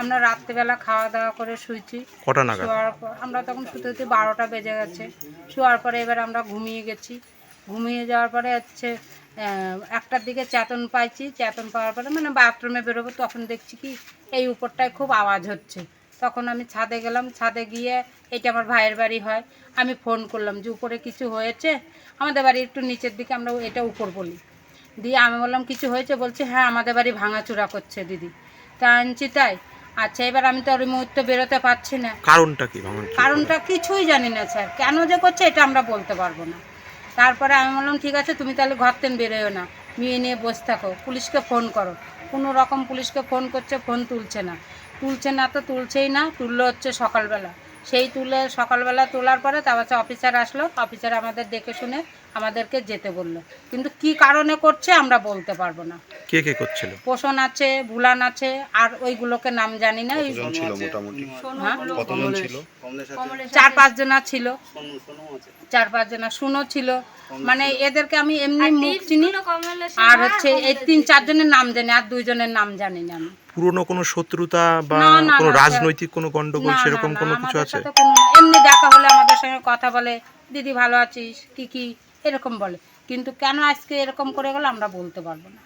আমরা রাত্রেবেলা খাওয়া দাওয়া করে শুয়েছি। কটা নাগাদ? শোয়ার পর আমরা তখন শুতে শুতে বারোটা বেজে গেছে। শোয়ার পরে এবার আমরা ঘুমিয়ে গেছি। ঘুমিয়ে যাওয়ার পরে হচ্ছে একটার দিকে চেতন পাইছি। চেতন পাওয়ার পরে মানে বাথরুমে বেরোবো তখন দেখছি কি এই উপরটায় খুব আওয়াজ হচ্ছে। তখন আমি ছাদে গেলাম। ছাদে গিয়ে এটা আমার ভাইয়ের বাড়ি হয়। আমি ফোন করলাম যে উপরে কিছু হয়েছে? আমাদের বাড়ি একটু নিচের দিকে আমরা এটা উপর বলি। দিয়ে আমি বললাম কিছু হয়েছে? বলছে হ্যাঁ আমাদের বাড়ি ভাঙাচুরা করছে দিদি। তা আনছি তাই আচ্ছা এবার আমি তো ওই মুহূর্তে বেরোতে পারছি না। কারণটা কি কারণটা কিছুই জানি না স্যার। কেন যে করছে এটা আমরা বলতে পারব না। তারপরে আমি বললাম ঠিক আছে তুমি তাহলে ঘর থেকে বেরোয় না। মেয়ে নিয়ে বসে থাকো। পুলিশকে ফোন করো। কোনো রকম পুলিশকে ফোন করছে ফোন তুলছে না। তুলছে না তো তুলছেই না তুললো হচ্ছে সকালবেলা। সেই তুলে সকালবেলা তোলার পরে তারপর হচ্ছে অফিসার আসলো। অফিসার আমাদের দেখে শুনে আমাদেরকে যেতে বলল। কিন্তু কি কারণে করছে আমরা বলতে পারব না। কে কে করছিল? পোষণ আছে ভুলান আছে আর ওইগুলোকে নাম জানি না। ওই হ্যাঁ? চার পাঁচ জনা ছিল? চার পাঁচ জনা শুনো ছিল। মানে এদেরকে আমি এমনি মুখ চিনি। আর হচ্ছে এই তিন চারজনের নাম জানি আর দুইজনের নাম জানি না আমি। পুরনো কোনো শত্রুতা বা কোনো রাজনৈতিক কোনো গন্ডগোল সেরকম কোনো কিছু আছে। এমনি দেখা হলে আমাদের সঙ্গে কথা বলে দিদি ভালো আছিস? কি কি? এরকম বলে। কিন্তু কেন আজকে এরকম করে গেলো আমরা বলতে পারব না।